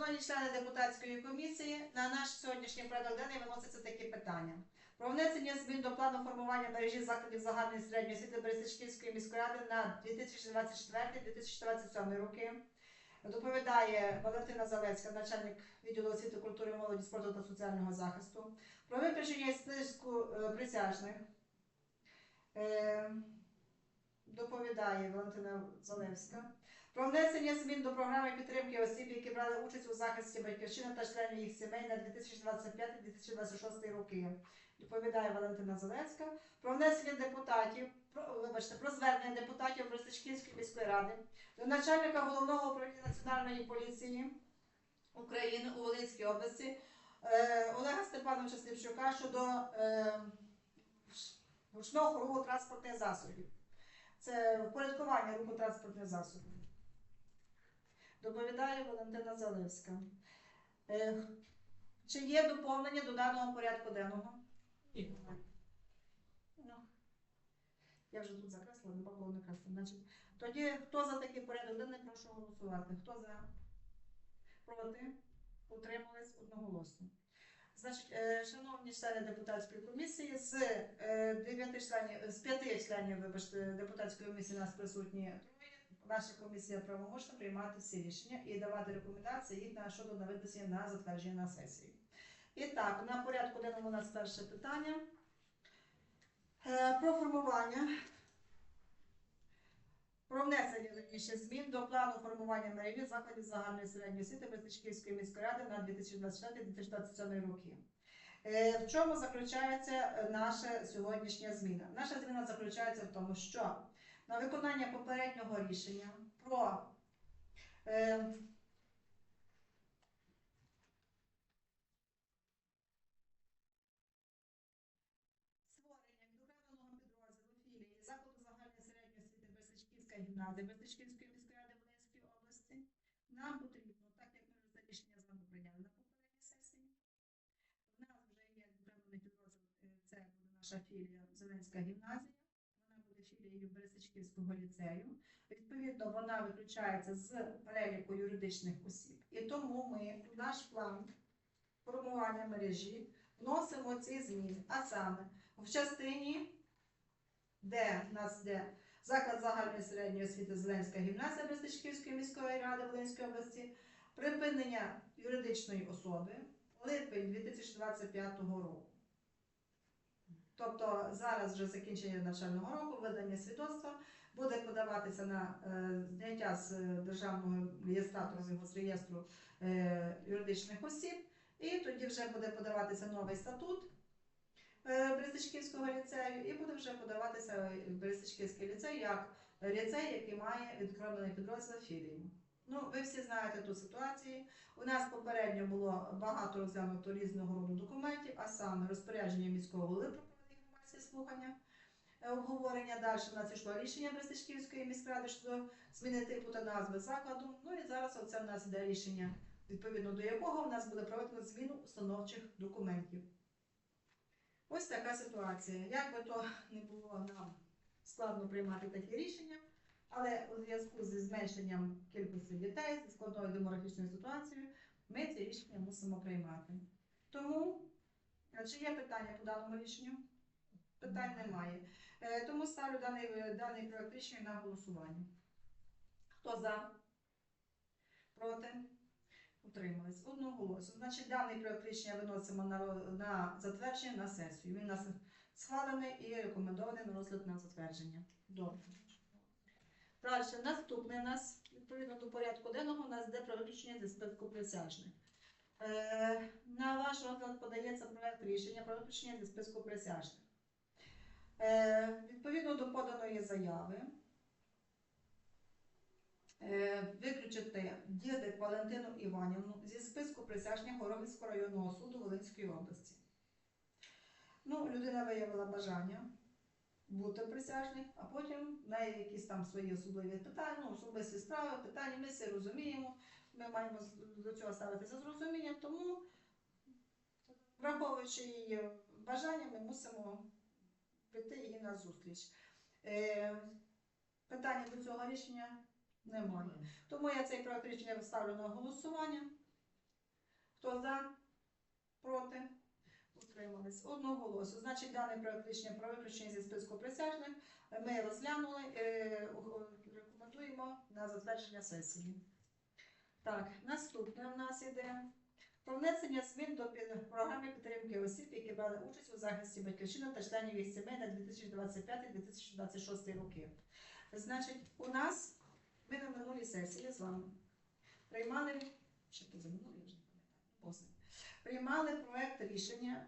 Шановні члени депутатської комісії, на наш сьогоднішній порядок денний виносяться такі питання. Про внесення змін до плану формування мережі закладів загальної середньої освіти Берестичківської міської ради на 2024-2027 роки. Доповідає Валентина Залецька, начальник відділу освіти, культури, молоді, спорту та соціального захисту. Про виключення списку е, присяжних. Е, доповідає Валентина Залевська. Про внесення змін до програми підтримки осіб, які брали участь у захисті батьківщини та членів їх сімей на 2025-2026 роки. Доповідає Валентина Залецька. Про внесення депутатів, про, вибачте, про звернення депутатів Брестичківської міської ради до начальника головного управління національної поліції України у Волинській області е, Олега Степановича Сліпчука щодо е, ручного руху транспортних засобів. Це впорядкування руху транспортних засобів. Доповідає Валентина Залевська. Е, Чи є доповнення до даного порядку денного? Ну, я вже тут закреслила, не було не. Значить, тоді хто за такий порядок денний, прошу голосувати. Хто за? Проти? Утримались одноголосно. Значить, е, шановні члени депутатської комісії, з е, дев'яти членів, з п'яти членів, вибачте, депутатської комісії у нас присутні. Наша комісія правомочна приймати всі рішення і давати рекомендації їх на щодо наведення на затвердження на сесії. І так, на порядку денному у нас перше питання Е, про формування. Про внесення верніше змін до плану формування мережі закладів загальної середньої освіти Берестичківської міської ради на 2024-2027 роки. Е, В чому заключається е, наша сьогоднішня зміна? Наша зміна заключається в тому, що на виконання попереднього рішення про е, гімназія Берестичківської міської ради Волинської області нам потрібно, так як ми вже це рішення з вами прийняли на попередній сесії. У нас вже є відокремлений підрозділ, е, це буде наша філія Зеленська гімназія. Берестичківського ліцею. Відповідно, вона виключається з переліку юридичних осіб. І тому ми в наш план формування мережі вносимо ці зміни. А саме в частині, де в нас де заклад загальної середньої освіти Зеленська гімназія Берестичківської міської ради Волинської області, припинення юридичної особи липень 2025 року. Тобто зараз вже закінчення навчального року, видання свідоцтва буде подаватися на е, зняття з е, державного реєстратору з реєстру е, юридичних осіб, і тоді вже буде подаватися новий статут Берестичківського ліцею, і буде вже подаватися Берестичківський ліцей як ліцей, який має відокремлений підрозділ філії. Ну, ви всі знаєте ту ситуацію. У нас попередньо було багато розглянуто різного роду документів, а саме розпорядження міського голови про слухання, е, обговорення. Далі у нас йшло рішення Берестичківської міськради щодо зміни типу та назви закладу. Ну і зараз оце в нас іде рішення, відповідно до якого в нас буде проведено зміну установчих документів. Ось така ситуація. Як би то не було нам складно приймати такі рішення, але у зв'язку зі зменшенням кількості дітей, зі складною демографічною ситуацією, ми ці рішення мусимо приймати. Тому, чи є питання по даному рішенню? Питань немає. Е, Тому ставлю даний, е, даний проект рішення на голосування. Хто за? Проти? Утримались. Одноголосно. Значить, даний проект рішення виносимо на, на затвердження на сесію. Він у нас схвалений і рекомендований на розгляд на затвердження. Добре. Далі, наступне у нас, відповідно до порядку денного, у нас йде про виключення зі списку присяжних. Е, на ваш розгляд подається проект рішення про виключення зі списку присяжних. Е, відповідно до поданої заяви, е, виключити дідик Валентину Іванівну зі списку присяжних Горовицького районного суду Волинської області. Ну, людина виявила бажання бути присяжних, а потім в неї якісь там свої особливі питання, особисті справи, питання, ми все розуміємо, ми маємо до цього ставитися з розумінням, тому, враховуючи її бажання, ми мусимо піти їй на зустріч. Е, питання до цього рішення немає. Тому я цей проект рішення виставлю на голосування. Хто за? Проти? Утримались. Одноголосно. Значить, даний проект рішення про виключення зі списку присяжних ми розглянули, е, рекомендуємо на затвердження сесії. Так, наступне в нас іде про внесення змін до програми підтримки осіб, які брали участь у захисті батьківщини та членів їх сімей на 2025-2026 роки. Значить, у нас ми на минулій сесії з вами приймали ще позаминулі, я вже не пам'ятаю, приймали проект рішення,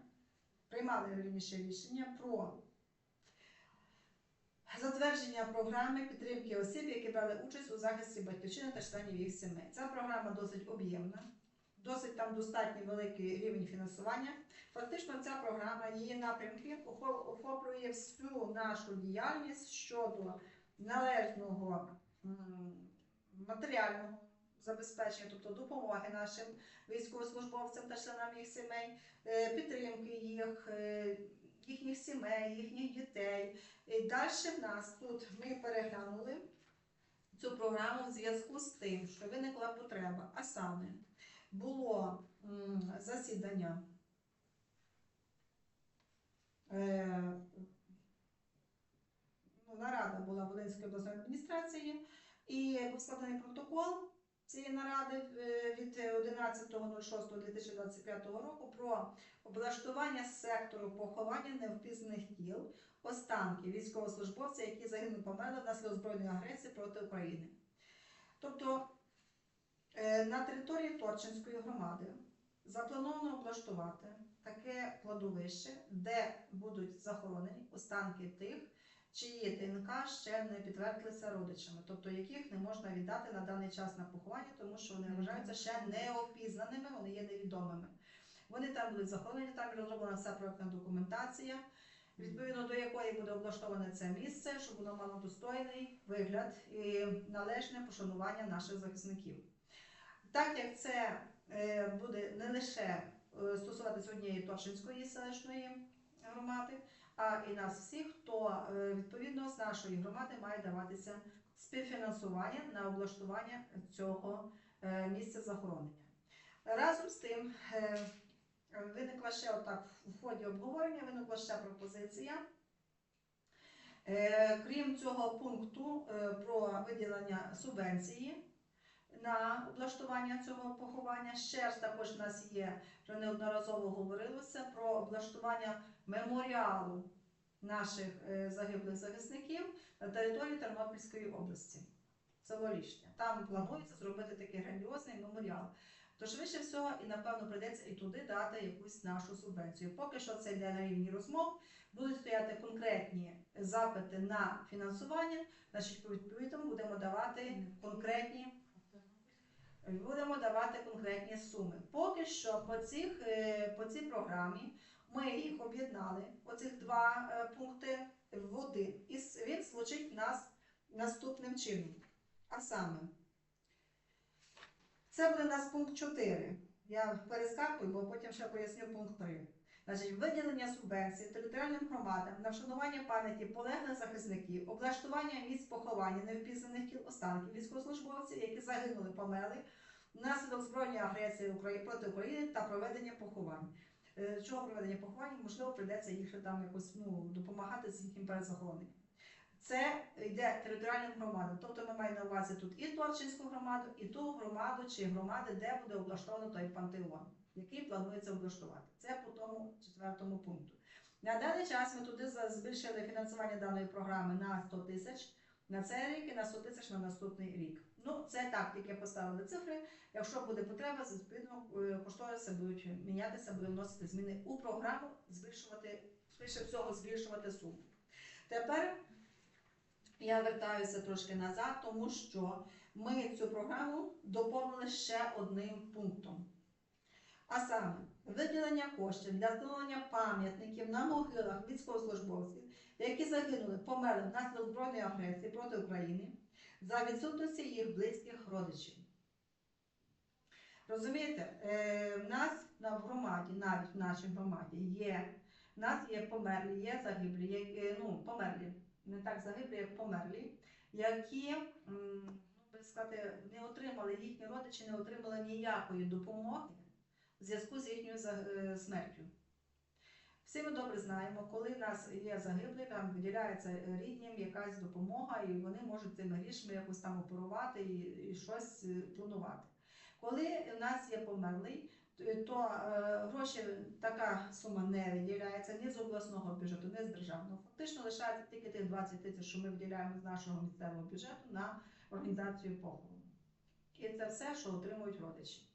приймали раніше рішення про затвердження програми підтримки осіб, які брали участь у захисті батьківщини та членів їх сімей. Ця програма досить об'ємна, досить там достатньо великий рівень фінансування. Фактично, ця програма, її напрямки охоплює всю нашу діяльність щодо належного матеріального забезпечення, тобто допомоги нашим військовослужбовцям та членам їх сімей, е, підтримки їх, е, їхніх сімей, їхніх дітей. І далі в нас тут ми переглянули цю програму в зв'язку з тим, що виникла потреба, а саме було засідання. Е, ну, нарада була Волинської обласної адміністрації, і був складений протокол цієї наради е, від 11.06.2025 року про облаштування сектору поховання невпізнаних тіл останків військовослужбовців, які загинули померли внаслідок збройної агресії проти України. Тобто на території Торчинської громади заплановано облаштувати таке кладовище, де будуть захоронені останки тих, чиї ДНК ще не підтвердилися родичами, тобто яких не можна віддати на даний час на поховання, тому що вони вважаються ще неопізнаними, вони є невідомими. Вони там будуть захоронені, там розроблена вся проектна документація, відповідно до якої буде облаштоване це місце, щоб воно мало достойний вигляд і належне пошанування наших захисників. Так як це е, буде не лише е, стосуватися однієї Торчинської селищної громади, а і нас всіх, то е, відповідно з нашої громади має даватися співфінансування на облаштування цього місця захоронення. Разом з тим виникла ще отак в ході обговорення, виникла ще пропозиція. Крім цього пункту про виділення субвенції на облаштування цього поховання, ще ж також в нас є, вже неодноразово говорилося про облаштування меморіалу наших е, загиблих захисників на території Тернопільської області. Село Лішня. Там планується зробити такий грандіозний меморіал. То швидше всього, і напевно прийдеться і туди дати якусь нашу субвенцію. Поки що це йде на рівні розмов, будуть стояти конкретні запити на фінансування, значить, відповідно будемо давати конкретні. Будемо давати конкретні суми. Поки що по, цих, е, по цій програмі ми їх об'єднали, оцих два е, пункти в один. І він звучить у нас наступним чином. А саме, це буде у нас пункт 4. Я перескакую, бо потім ще поясню пункт 3. Значить, виділення субвенцій територіальним громадам на вшанування пам'яті полеглих захисників, облаштування місць поховання невпізнаних тіл останків військовослужбовців, які загинули, померли внаслідок збройної агресії Украї- проти України та проведення поховань. Е, Чого проведення поховань? Можливо, прийдеться їх там якось ну, допомагати з їхнім перезахороненням. Це йде територіальним громадам. Тобто ми маємо на увазі тут і Торчинську громаду, і ту громаду чи громади, де буде облаштовано той пантеон, який планується облаштувати. Це по тому четвертому пункту. На даний час ми туди збільшили фінансування даної програми на 100 тисяч на цей рік і на 100 тисяч на наступний рік. Ну, це так, тільки поставили цифри. Якщо буде потреба, відповідно е, кошториси будуть мінятися, буде вносити зміни у програму, збільшувати, швидше всього, збільшувати суму. Тепер я вертаюся трошки назад, тому що ми цю програму доповнили ще одним пунктом. А саме виділення коштів для встановлення пам'ятників на могилах військовослужбовців, які загинули, померли внаслідок збройної агресії проти України за відсутності їх близьких родичів. Розумієте, е, в нас в громаді, навіть в нашій громаді, є, в нас є померлі, є загиблі, є, е, ну, померлі, не так загиблі, як померлі, які, ну, би сказати, не отримали, їхні родичі не отримали ніякої допомоги в зв'язку з їхньою е, смертю. Всі ми добре знаємо, коли в нас є загиблий, там виділяється ріднім якась допомога, і вони можуть цими грішми якось там оперувати і, і щось е, планувати. Коли в нас є померлий, то е, гроші така сума не виділяється ні з обласного бюджету, ні з державного. Фактично лишається тільки тих 20 тисяч, що ми виділяємо з нашого місцевого бюджету на організацію похорону. І це все, що отримують родичі.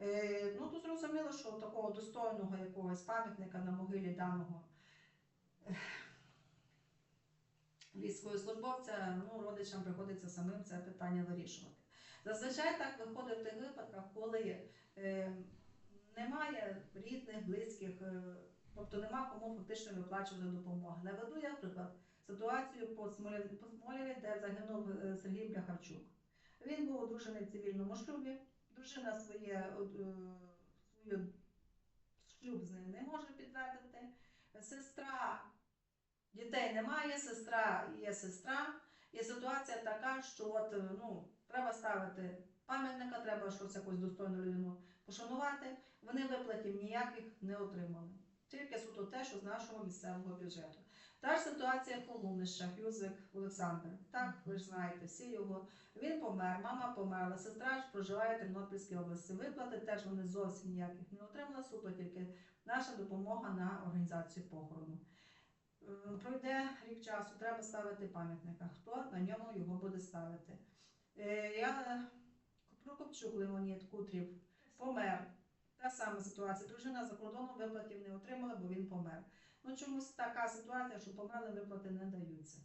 Е, ну, тут зрозуміло, що такого достойного якогось пам'ятника на могилі даного військовослужбовця, ну, родичам приходиться самим це питання вирішувати. Зазвичай так виходить в тих випадках, коли е, немає рідних, близьких, е, тобто нема кому фактично виплачувати допомогу. Наведу я, наприклад, ситуацію по Смолєві, де загинув е, Сергій Бляхарчук. Він був одружений в цивільному шлюбі, дружина своє, е, свою шлюб з ним не може підтвердити. Сестра дітей немає, сестра є сестра. І ситуація така, що от, е, ну, треба ставити пам'ятника, треба щось якусь достойну людину пошанувати. Вони виплатів ніяких не отримали. Тільки суто те, що з нашого місцевого бюджету. Та ж ситуація в Полунищах, Юзик Олександр. Так, ви ж знаєте, всі його. Він помер, мама померла, сестра ж проживає в Тернопільській області. Виплати теж вони зовсім ніяких не отримали, суто тільки наша допомога на організацію похорону. Е, Пройде рік часу, треба ставити пам'ятника. Хто на ньому його буде ставити? Е, Я Прокопчук Леонід Кутрів помер. Та сама ситуація. Дружина за кордоном виплатів не отримала, бо він помер. Ну чомусь така ситуація, що померли виплати не даються.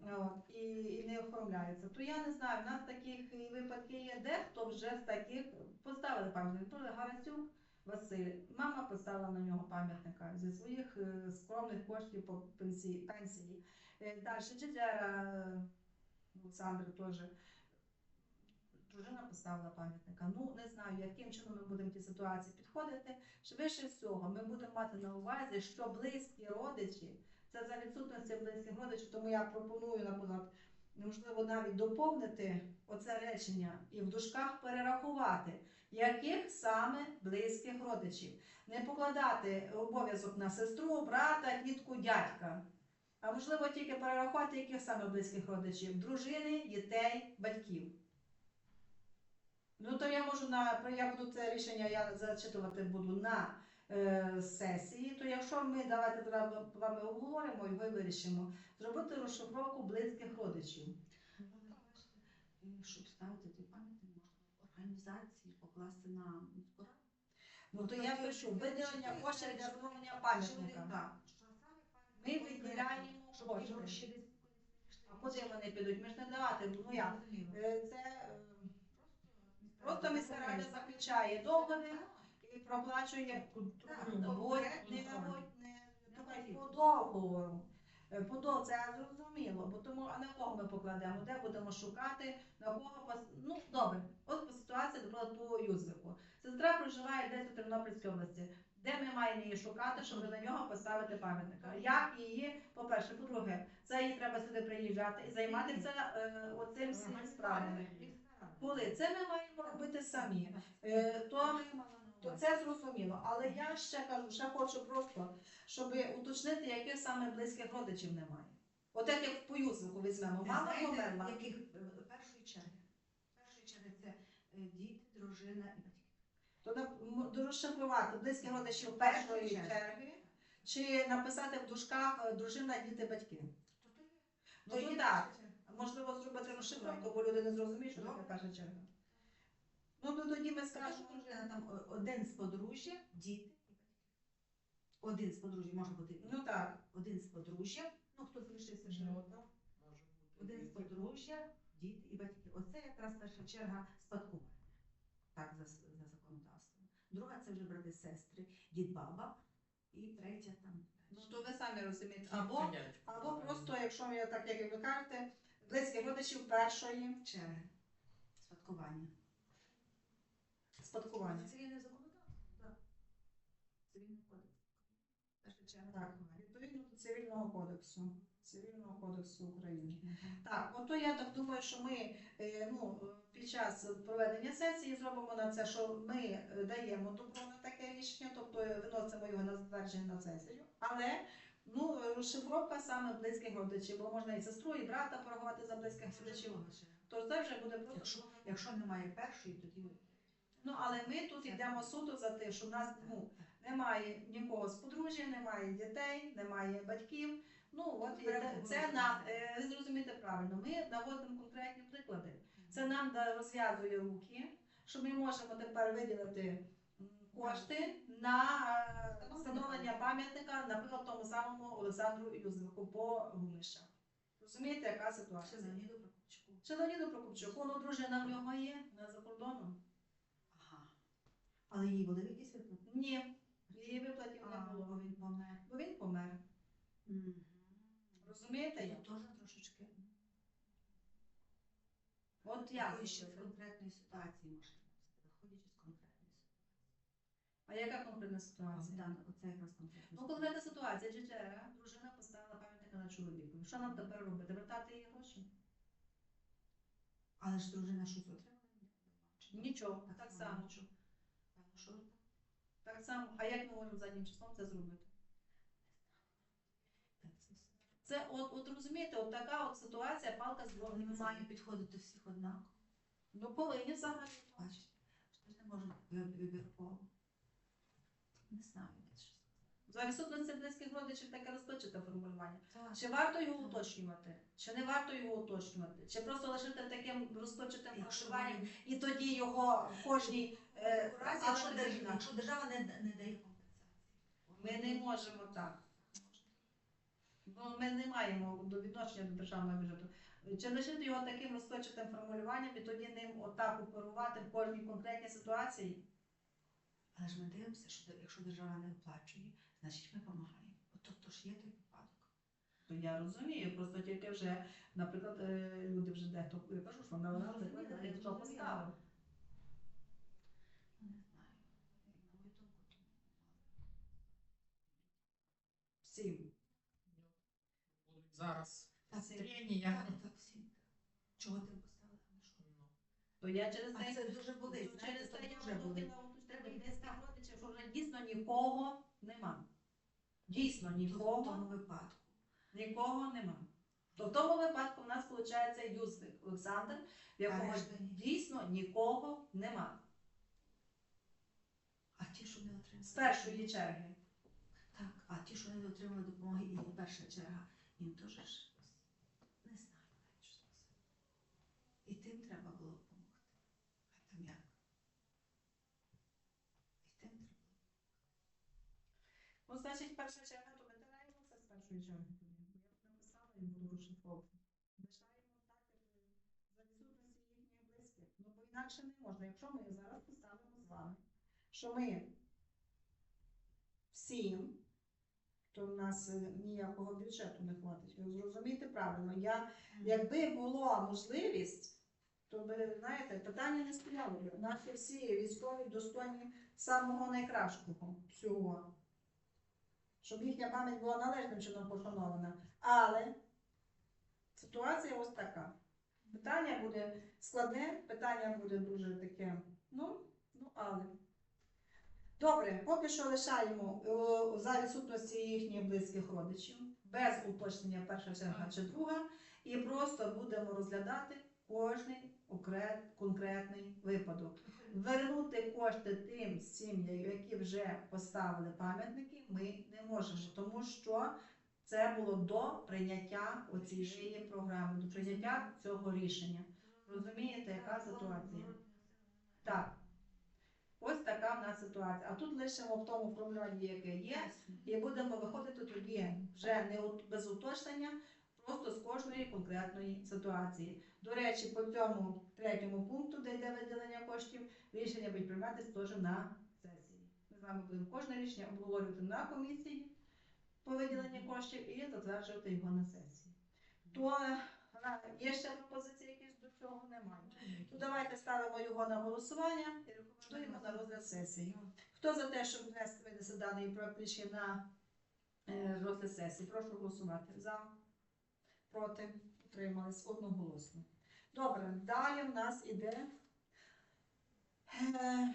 От, і, і не оформляються. То я не знаю, в нас таких і випадки є, дехто вже з таких поставили пам'ятник. Гарасюк Василь. Мама поставила на нього пам'ятника зі своїх е, скромних коштів по пенсії. пенсії. Е, Далі Чечера е, Олександр теж. Дружина поставила пам'ятника. Ну не знаю, яким чином ми будемо в тій ситуації підходити. Швидше всього, ми будемо мати на увазі, що близькі родичі, це за відсутності близьких родичів, тому я пропоную, наприклад, можливо, навіть доповнити оце речення і в дужках перерахувати, яких саме близьких родичів. Не покладати обов'язок на сестру, брата, тітку, дядька. А можливо, тільки перерахувати, яких саме близьких родичів дружини, дітей, батьків. Ну, то я можу на я буду це рішення, я зачитувати буду на е, сесії. То якщо ми давайте з вами обговоримо і ви вирішимо, зробити розшифровку близьких родичів. Щоб ставити той пам'ятник, можна організації покласти на раду. Ну то я пишу виділення коштів для встановлення пам'ятника. Ми виділяємо кошти. А куди вони підуть? Ми ж не давати. Ну як? Е, Це е, просто міська рада заключає договір і проплачує Наводь, не по договору. Е, це зрозуміло, бо тому, а на кого ми покладемо, де будемо шукати, на кого пос... Ну, добре, от по ситуації, наприклад, по Юзвику. Сестра проживає десь у Тернопільській області. Де ми маємо її шукати, щоб на нього поставити пам'ятника? Як її, по-перше, по-друге, це їй треба сюди приїжджати і займатися е, оцим всіма справами. Коли це ми маємо робити самі, е, то то це зрозуміло. Але я ще кажу, ще хочу просто, щоб уточнити, яких саме близьких родичів немає. От як як по Юзвику візьмемо, мама померла. яких е, першої черги. Першої черги це е, діти, дружина і батьки. То розшифрувати близьких родичів першої Черги. чи написати в дужках дружина, діти, батьки. Ну, То то так. Можливо, зробити розшифровку, бо люди не зрозуміють, що таке перша черга. Ну то тоді ми скажемо. дружина там один з подружжя, діти. Один з подружжя може бути Ну так. один з подружжя, ну хто залишився ще одна. Один з подружжя, діти і батьки. Оце якраз перша черга спадкування. Так, за, за законодавством. Друга це вже брати сестри, дід баба. І третя там. Ну то ви самі розумієте. Або, або просто, якщо я так, як ви кажете, близьких родичів першої черги спадкування. спадкування. Цивільне законодавство. Так. Цивільний кодекс. Перша черга Так, відповідно до цивільного кодексу. Цивільного кодексу України. Так, ото я так думаю, що ми е, ну, під час проведення сесії зробимо на це, що ми е, даємо добро на таке рішення, тобто виносимо його на затвердження на сесію. Але ну, е, розшифровка саме близьких родичів, бо можна і сестру, і брата порахувати за близьких родичів. То це вже буде просто. Якщо, якщо немає першої, тоді Ну але ми тут йдемо суто за те, що в нас ну, немає нікого з подружжя, немає дітей, немає батьків. Ну от і це, це нам е, ви зрозумієте правильно. Ми наводимо конкретні приклади. Це нам розв'язує руки, що ми можемо тепер виділити кошти на е, встановлення пам'ятника, наприклад, тому самому Олександру Юзефу по Гумищах. Розумієте, яка ситуація? Леоніду Прокопчуку. Чи Леоніду Прокопчуку, ну дружина в нього є не за кордоном? Ага. Але їй були якісь виплати? Ні, її виплатів не було. бо він помер. Бо він помер. Розумієте? Тут теж трошечки. От? Якої ще з конкретної ситуації можна виходячи з конкретної. А яка конкретна ситуація? Богдан, оце якраз конкретна Ну, конкретна ситуація, Джеджера, дружина поставила пам'ятника на чоловіку. Що нам тепер робити? Вертати їй гроші? Але ж дружина щось отримала? Нічого, так само. нічого. Що так. Так само. А як ми можемо заднім числом це зробити? Це от, от розумієте, от така от ситуація, палка з двох Ми маємо підходити всіх однаково. Ну, повинні взагалі. Бачите, не можна вибірково. Не знаю, що За відсутності близьких родичів таке розпочате формулювання. сказати. Чи варто його уточнювати? Чи не варто його уточнювати? Чи просто лишити таким розпочатим формулюванням і тоді його в кожній е, Разі, але якщо, держава, якщо держава не, не дає компенсації. Ми не можемо так. Бо ми не маємо до відношення до державного бюджету. Чи лишити його таким розпочатим формулюванням і тоді ним отак оперувати в кожній конкретній ситуації? Але ж ми дивимося, що якщо держава не оплачує, значить ми допомагаємо. От Тобто ж є той випадок. Я розумію, просто тільки вже, наприклад, е, люди вже дехто я кажу, що на Ну, вона зрозуміло, я хто поставив. Ну, Всім. Зараз Так. Так, так, всім. Чого ти поставила? Ну, що? То я через те, це дуже болить, через це те я дуже вам болить. Уточнити близьких родичів, вже дійсно нікого нема. Дійсно В нікого. тому випадку. Нікого нема. То в тому випадку в нас виходить Юзвик Олександр, в якого дійсно нікого нема. А ті, що не отримали. З першої черги. Так, а ті, що не отримали допомоги, і перша черга, їм теж не знаю що сказати. І тим треба було допомогти. А там як? І тим треба було. Ну, значить, перша черга, то ми тираємо це з першої черги. Я написала і буду розшифровувати. Лишаємо так, за відсутності їхніх близьких. Ну, бо інакше не можна. Якщо ми зараз поставимо з вами, що ми всім, то в нас е, ніякого бюджету не хватить. Ви зрозумієте правильно. Я, якби була можливість, то би, знаєте, питання не стояло. Наші всі військові достойні самого найкращого всього. Щоб їхня пам'ять була належним чином пошанована. Але ситуація ось така. Питання буде складне, питання буде дуже таке. Ну, ну але. Добре, поки що лишаємо е, за відсутності їхніх близьких родичів, без уточнення перша черга чи друга, і просто будемо розглядати кожний конкретний випадок. Вернути кошти тим сім'ям, які вже поставили пам'ятники, ми не можемо, тому що це було до прийняття оцієї програми, до прийняття цього рішення. Розумієте, яка ситуація? Так. Ось така в нас ситуація. А тут лишимо в тому формулюванні, яке є, і будемо виходити тоді вже не без уточнення, просто з кожної конкретної ситуації. До речі, по цьому третьому пункту, де йде виділення коштів, рішення будуть прийматися теж на сесії. Ми з вами будемо кожне рішення обговорювати на комісії по виділенню коштів і затверджувати його на сесії. То е, є ще пропозиції якісь до цього немає. То давайте ставимо його на голосування і рекомендуємо на розгляд сесії. Хто за те, щоб внести даний проект рішення на е, розгляд сесії? Прошу голосувати. За. Проти? Утримались одноголосно. Добре, далі в нас іде е,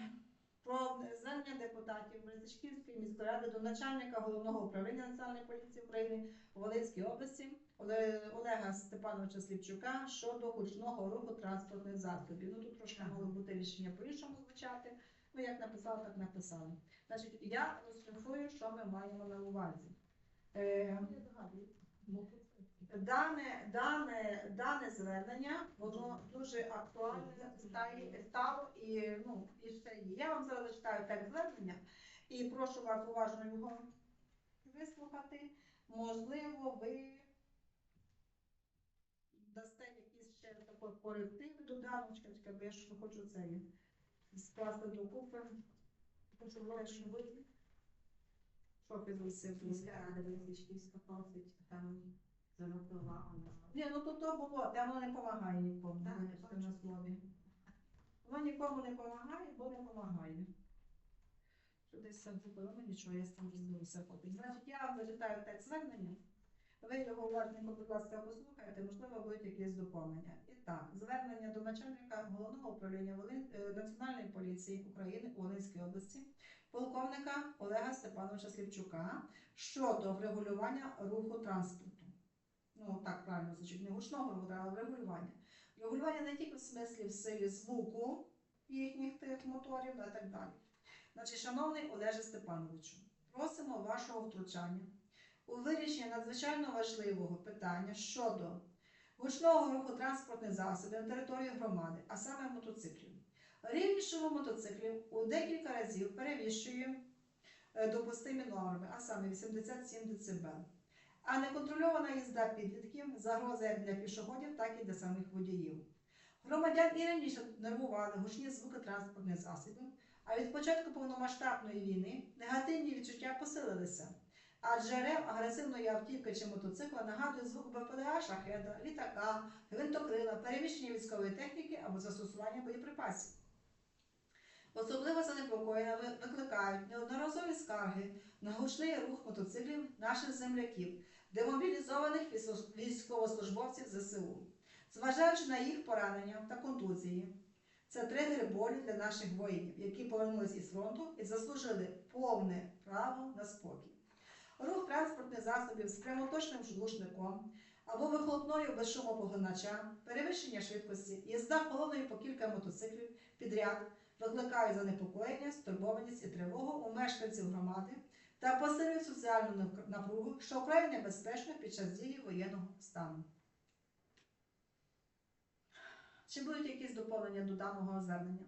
про звернення депутатів Березичківської міської ради до начальника головного управління Національної поліції України у Волинській області Олега Степановича Сліпчука щодо гучного руху транспортних засобів. Ну тут трошки мало бути рішення по-іншому звучати. Ну, як написали, так написали. Значить, я розшифрую, що ми маємо на увазі. Е, Дане, дане, дане звернення, воно дуже актуальне стало і, ну, і ще є. Я вам зараз зачитаю текст звернення і прошу вас уважно його вислухати. Можливо, ви дасте якісь ще такі корективи до чекайте, бо я ж хочу це скласти докупи. Хочу теж ви. Що Березичківська просить там звернути Ні, ну то то було, та воно не допомагає нікому. Так, бачу. на слові. Воно нікому не допомагає, бо не допомагає. Що десь там купила, ну нічого, я сам розберуся потім. Значить, я зачитаю текст звернення. Ви його уважненько, будь ласка, послухайте, можливо, будуть якісь доповнення. І так, звернення до начальника головного управління Волин... е, Національної поліції України у Волинській області, полковника Олега Степановича Слівчука щодо врегулювання руху транспорту ну так правильно звучить, не гучного а врегулювання. Регулювання не тільки в смислі в силі звуку їхніх тих моторів і так далі. Значить, шановний Олеже Степановичу, просимо вашого втручання у вирішення надзвичайно важливого питання щодо гучного руху транспортних засобів на території громади, а саме мотоциклів. Рівень шуму мотоциклів у декілька разів перевищує е, допустимі норми, а саме 87 дБ. А неконтрольована їзда підлітків загроза як для пішоходів, так і для самих водіїв. Громадян і раніше нервували гучні звуки транспортних засобів, а від початку повномасштабної війни негативні відчуття посилилися. Адже рев агресивної автівки чи мотоцикла нагадує звук БПЛА, шахеда, літака, гвинтокрила, переміщення військової техніки або застосування боєприпасів. Особливо занепокоєння викликають неодноразові скарги на гучний рух мотоциклів наших земляків, демобілізованих військовослужбовців ЗСУ, зважаючи на їх поранення та контузії. Це тригери болі для наших воїнів, які повернулись із фронту і заслужили повне право на спокій. Рух транспортних засобів з прямоточним глушником або вихлопною без шумопоглинача, перевищення швидкості, їзда колоною по кілька мотоциклів підряд викликають занепокоєння, стурбованість і тривогу у мешканців громади та посилюють соціальну напругу, що вкрай небезпечно під час дії воєнного стану. Чи будуть якісь доповнення до даного звернення?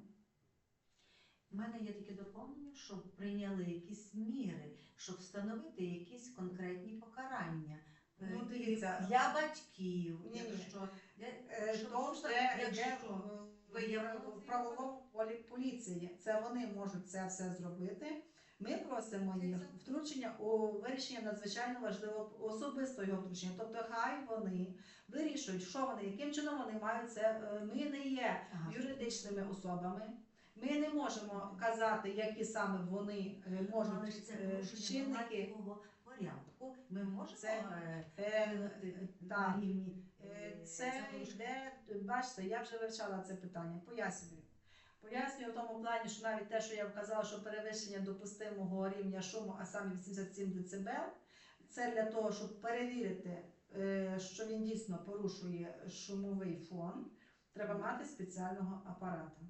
У мене є таке доповнення, щоб прийняли якісь міри, щоб встановити якісь конкретні покарання. Е, Ну, дивіться. для батьків, Ні-ні. якщо для- Е, щоб- То щоб- йде якщо в- виявилося, в правовому полі поліції. Це вони можуть це все зробити. Ми просимо їх втручення у вирішення надзвичайно важливого особистого його втручення. Тобто, хай вони вирішують, що вони, яким чином вони мають це. Е, Ми не є юридичними особами. Ми не можемо казати, які саме вони е, Але ж можуть це е, чинники. порядку. Ми можемо Це, е, на рівні Це йде, бачите, я вже вивчала це питання. Пояснюю. Пояснюю в тому плані, що навіть те, що я вказала, що перевищення допустимого рівня шуму, а саме 87 дБ, це для того, щоб перевірити, е, що він дійсно порушує шумовий фон, треба мати спеціального апарата.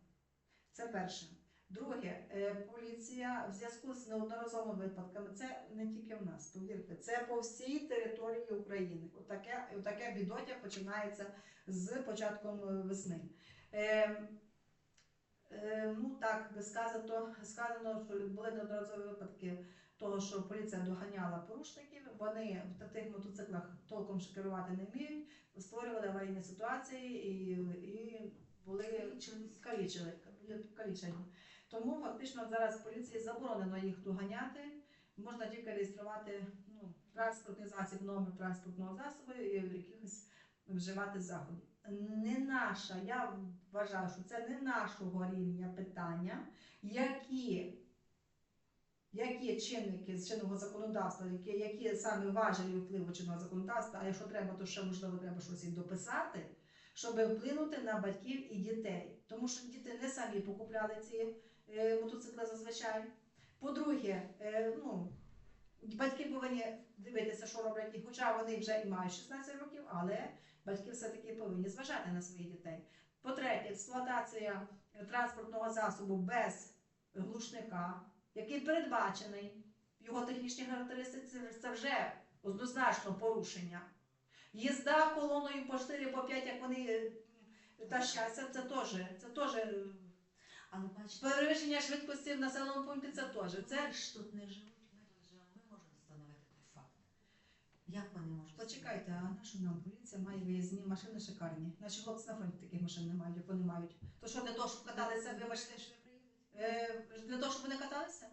Це перше. Друге, е, поліція в зв'язку з неодноразовими випадками, це не тільки в нас, повірте, це по всій території України. Отаке, отаке бідоття починається з початком е, весни. Е, ну так, би сказано, сказано, що були неодноразові випадки того, що поліція доганяла порушників. Вони в таких мотоциклах толком ще керувати не вміють, створювали аварійні ситуації і, і були калічили, калічені. Тому фактично зараз поліції заборонено їх доганяти. Можна тільки реєструвати ну, транспортний засіб, номер транспортного засобу і якихось вживати заходів. Не наша, я вважаю, що це не нашого рівня питання, які які чинники з чинного законодавства, які, які саме важелі впливу чинного законодавства, а якщо треба, то ще можливо треба щось і дописати, щоб вплинути на батьків і дітей. Тому що діти не самі покупляли ці е, мотоцикли зазвичай. По-друге, е, ну, батьки повинні дивитися, що роблять, хоча вони вже і мають 16 років, але батьки все-таки повинні зважати на своїх дітей. По-третє, експлуатація е, транспортного засобу без глушника, який передбачений його технічній характеристиці, це вже однозначно порушення. Їзда колоною по 4 по 5, як вони е, тащаться, це теж, це теж е, Але бачите, перевищення швидкості в населеному пункті, це теж. Це ж тут не живуть, ми тут живемо, ми можемо встановити той факт. Як вони можуть? Почекайте, а на що нам поліція має виїзні машини шикарні? Наші хлопці на фронті таких машин не мають, як вони мають. То що для того, щоб каталися, вибачте, е, для того, щоб вони каталися?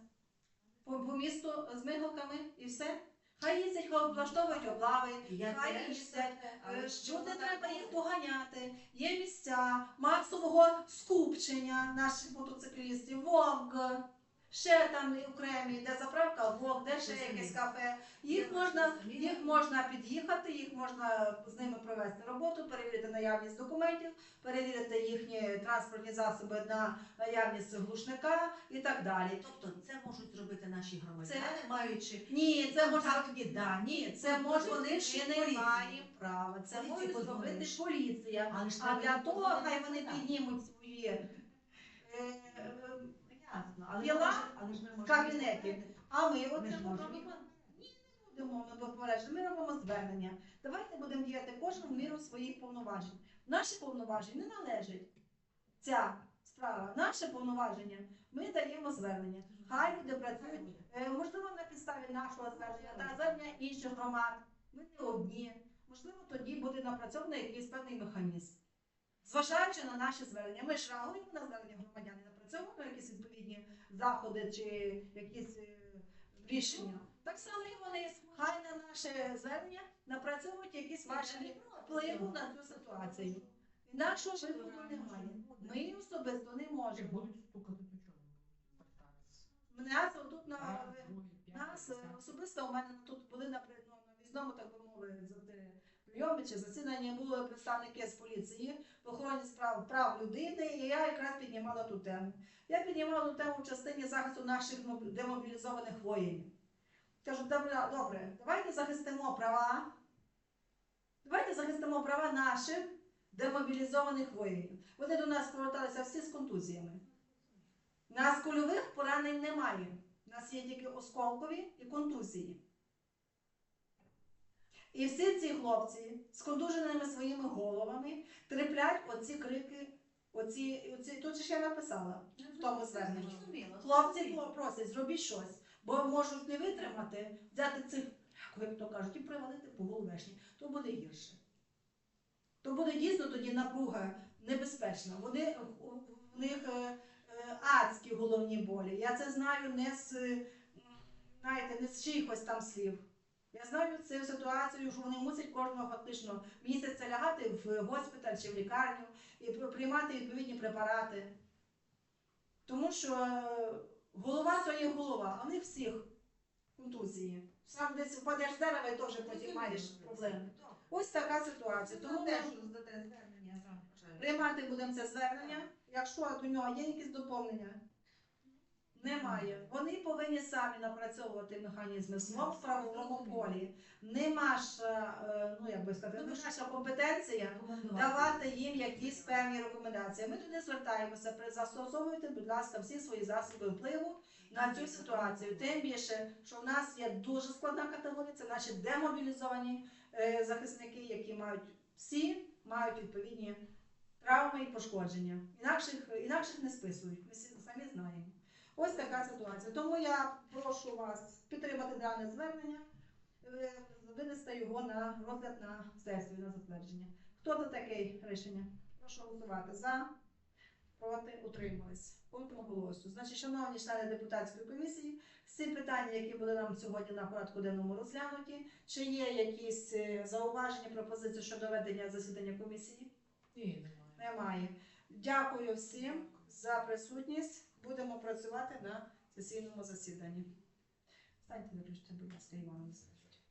По, по місту з мигалками і все? Хай їздять, хай облаштовують облави, Я хай теж їздять. але Е, що не так треба їх поганяти? Є місця масового скупчення наших мотоциклістів, ВОГ, ще там окремі, де заправка ВОГ, де ще якесь кафе. Їх можна, їх можна під'їхати, їх можна з ними провести роботу, перевірити наявність документів, перевірити їхні транспортні засоби на наявність глушника і так далі. Тобто це можуть зробити наші громадяни, маючи Ні, це можна контактні дані. це може вони ж не поліції. права. Це може зробити поліція. Але А для того хай вони піднімуть свої е, е, Ясно, але Діла в кабінеті. А ми от Ми ж це можемо. робимо. Ні, не будемо ми попередження. Ми робимо звернення. Давайте будемо діяти кожен в міру своїх повноважень. Наші повноваження не належить ця справа. Наше повноваження. Ми даємо звернення. Хай люди працюють. Е, Можливо, на підставі нашого звернення та звернення інших громад. Ми не одні. Можливо, тоді буде напрацьований якийсь певний механізм. Зважаючи на наші звернення, ми ж реагуємо на звернення громадян, і напрацьовуємо якісь відповідні заходи чи якісь е, рішення. Так само і вони хай на наше звернення напрацьовують якісь важелі впливу на цю ситуацію. Інакшого виходу немає. Ми особисто не можемо. будуть стукати до чого? Звертатися. Мене тут на нас п'ятий, е, особисто у мене тут були на ну, на візному, так би мовити, за те прийомі чи засіданні були представники з поліції в охороні справ прав людини, і я якраз піднімала ту тему. Я піднімала ту тему в частині захисту наших демобілізованих воїнів. Кажу, добре, добре, давайте захистимо права. Давайте захистимо права наших демобілізованих воїнів. Вони до нас поверталися всі з контузіями. У нас кульових поранень немає. У нас є тільки осколкові і контузії. І всі ці хлопці з контуженими своїми головами треплять оці крики, оці, оці тут ж я написала в тому зверненні. Хлопці про- просять, зробіть щось, бо можуть не витримати, взяти цих, як то кажуть, і привалити по головешні, то буде гірше. То буде дійсно тоді напруга небезпечна. Вони, в них е, е, адські головні болі. Я це знаю не з, знаєте, не з чиїхось там слів. Я знаю цю ситуацію, що вони мусять кожного фактично місяця лягати в госпіталь чи в лікарню і приймати відповідні препарати. Тому що е, голова то є голова, а в них всіх контузії. Сам десь впадеш з дерева і теж потім маєш проблеми. Ось така ситуація. Тому ми приймати будемо це звернення. Якщо до нього є якісь доповнення, немає. Вони повинні самі напрацьовувати механізми в правовому полі. Нема ж, е, ну як би сказати, не наша компетенція давати їм якісь певні рекомендації. Ми туди звертаємося, застосовуйте, будь ласка, всі свої засоби впливу на цю ситуацію. Тим більше, що в нас є дуже складна категорія, це наші демобілізовані е, захисники, які мають всі мають відповідні травми і пошкодження. Інакших, інакших не списують. Ми самі знаємо. Ось така ситуація. Тому я прошу вас підтримати дане звернення, е, винести його на розгляд на сесію на затвердження. Хто за таке рішення? Прошу голосувати за, проти, утримались. Голосу. Значить, шановні члени депутатської комісії, всі питання, які були нам сьогодні на порядку денному розглянуті, чи є якісь е, зауваження, пропозиції щодо ведення засідання комісії? Ні, немає. Немає. Дякую всім за присутність будемо працювати на сесійному засіданні. Станьте, виключте, будь ласка, Іван Васильович.